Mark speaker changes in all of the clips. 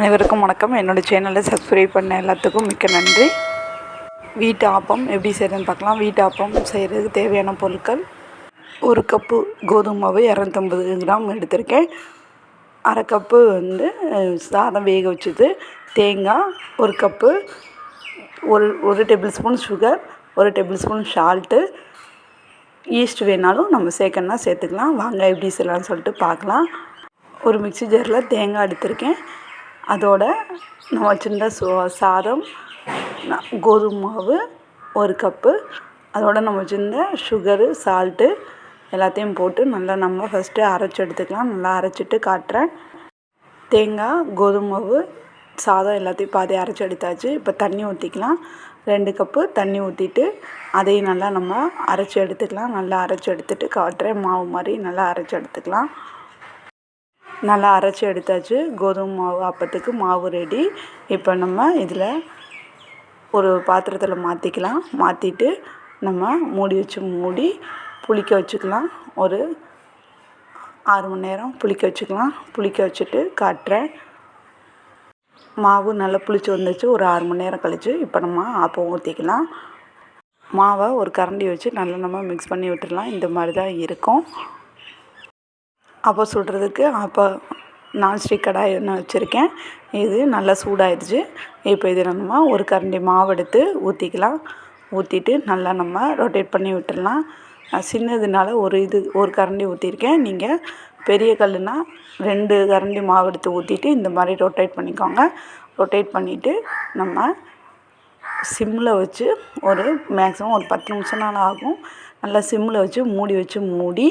Speaker 1: அனைவருக்கும் வணக்கம். என்னோடய சேனலை சப்ஸ்கிரைப் பண்ண எல்லாத்துக்கும் மிக்க நன்றி. வீட்டு ஆப்பம் எப்படி செய்கிறதுன்னு பார்க்கலாம். வீட்டு ஆப்பம் செய்கிறதுக்கு தேவையான பொருட்கள். ஒரு கப்பு கோதுமை மாவு இரநூத்தம்பது கிராம் எடுத்திருக்கேன். அரை கப்பு வந்து சாதம் வேக வச்சது. தேங்காய் ஒரு கப்பு. ஒரு ஒரு டேபிள் ஸ்பூன் சுகர் ஒரு டேபிள் ஸ்பூன் சால்ட்டு ஈஸ்ட் வேணாலும் நம்ம சேர்க்கணுன்னா சேர்த்துக்கலாம். வாங்க எப்படி செய்யலாம்னு சொல்லிட்டு பார்க்கலாம். ஒரு மிக்சி ஜாரில் தேங்காய் எடுத்திருக்கேன். அதோட நம்ம வச்சுருந்த சோ சாதம் கோதுமை மாவு ஒரு கப்பு. அதோட நம்ம வச்சுருந்த சுகரு சால்ட்டு எல்லாத்தையும் போட்டு நல்லா நம்ம ஃபஸ்ட்டு அரைச்சி எடுத்துக்கலாம். நல்லா அரைச்சிட்டு காட்டுறேன். தேங்காய் கோதுமை மாவு சாதம் எல்லாத்தையும் பாதி அரைச்சி எடுத்தாச்சு. இப்போ தண்ணி ஊற்றிக்கலாம் ரெண்டு கப்பு தண்ணி ஊற்றிட்டு அதையும் நல்லா நம்ம அரைச்சி எடுத்துக்கலாம். நல்லா அரைச்சி எடுத்துட்டு காட்டுறேன். மாவு மாதிரி நல்லா அரைச்சி எடுத்துக்கலாம். நல்லா அரைச்சி எடுத்தாச்சு. கோதுமை மாவு அப்பத்துக்கு மாவு ரெடி இப்போ நம்ம இதில் ஒரு பாத்திரத்தில் மாற்றிக்கலாம் மாற்றிட்டு நம்ம மூடி வச்சு மூடி புளிக்க வச்சுக்கலாம். ஒரு ஆறு மணி நேரம் புளிக்க வச்சுக்கலாம். புளிக்க வச்சுட்டு காட்டுறேன். மாவு நல்லா புளிச்சு வந்துச்சு ஒரு ஆறு மணி நேரம் கழித்து இப்போ நம்ம ஆப்பம் ஊற்றிக்கலாம் மாவை ஒரு கரண்டி வச்சு நல்லா நம்ம மிக்ஸ் பண்ணி விட்டுடலாம் இந்த மாதிரி தான் இருக்கும். அப்போ சுடுறதுக்கு அப்போ நான்ஸ்டிக் கடாய் ஒன்று வச்சுருக்கேன். இது நல்லா சூடாயிடுச்சு. இப்போ இது நம்ம ஒரு கரண்டி மாவு எடுத்து ஊற்றிக்கலாம் ஊற்றிட்டு நல்லா நம்ம ரொட்டேட் பண்ணி விட்டுடலாம். சின்னதுனால ஒரு இது ஒரு கரண்டி ஊற்றிருக்கேன் நீங்கள் பெரிய கல்லுனா ரெண்டு கரண்டி மாவு எடுத்து ஊற்றிட்டு இந்த மாதிரி ரொட்டேட் பண்ணிக்கோங்க. ரொட்டேட் பண்ணிவிட்டு நம்ம சிம்மில் வச்சு ஒரு மேக்ஸிமம் ஒரு பத்து நிமிஷம்னால ஆகும். நல்லா சிம்மில் வச்சு மூடி வச்சு மூடி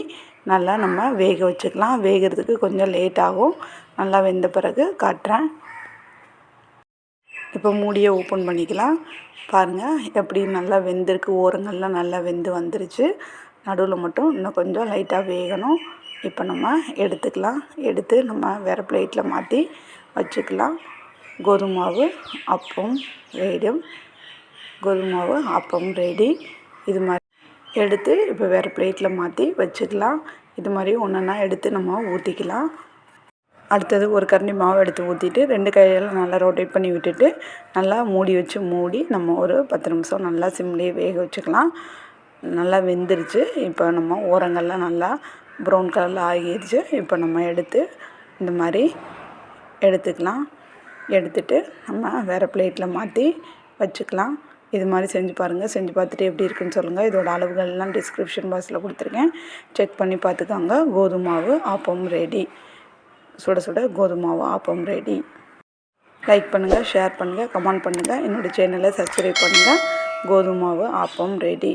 Speaker 1: நல்லா நம்ம வேக வச்சுக்கலாம். வேகிறதுக்கு கொஞ்சம் லேட் ஆகும். நல்லா வெந்த பிறகு காட்டுறேன். இப்போ மூடியை ஓப்பன் பண்ணிக்கலாம். பாருங்கள் எப்படி நல்லா வெந்திருக்கு. ஓரங்கள்லாம் நல்லா வெந்து வந்துருச்சு. நடுவில் மட்டும் இன்னும் கொஞ்சம் லைட்டாக வேகணும். இப்போ நம்ம எடுத்துக்கலாம். எடுத்து நம்ம வேறு பிளேட்டில் மாற்றி வச்சுக்கலாம். கோதுமை மாவு அப்பம் ரெடியும் கோதுமை மாவு அப்பம் ரெடி இது மாதிரி எடுத்து இப்போ வேறு பிளேட்டில் மாற்றி வச்சுக்கலாம். இது மாதிரி ஒன்றுன்னா எடுத்து நம்ம ஊற்றிக்கலாம் அடுத்தது ஒரு கரண்டி மாவு எடுத்து ஊற்றிட்டு ரெண்டு கையால் நல்லா ரொட்டேட் பண்ணி விட்டுட்டு நல்லா மூடி வச்சு மூடி நம்ம ஒரு பத்து நிமிஷம் நல்லா சிம்லேயே வேக வச்சுக்கலாம். நல்லா வெந்துருச்சு. இப்போ நம்ம ஓரங்கள்லாம் நல்லா ப்ரௌன் கலரில் ஆகிடுச்சு இப்போ நம்ம எடுத்து இந்த மாதிரி எடுத்துக்கலாம். எடுத்துட்டு நம்ம வேறு பிளேட்டில் மாற்றி வச்சுக்கலாம். இது மாதிரி செஞ்சு பாருங்கள் செஞ்சு பார்த்துட்டு எப்படி இருக்குன்னு சொல்லுங்கள் இதோட அளவுகள்லாம் டிஸ்கிரிப்ஷன் பாக்ஸில் கொடுத்துருக்கேன். செக் பண்ணி பார்த்துக்கோங்க. கோதுமை மாவு ஆப்பம் ரெடி சுட சுட கோதுமை மாவு ஆப்பம் ரெடி லைக் பண்ணுங்கள் ஷேர் பண்ணுங்கள் கமெண்ட் பண்ணுங்கள் என்னோடய சேனலை சப்ஸ்கிரைப் பண்ணுங்கள் கோதுமை மாவு ஆப்பம் ரெடி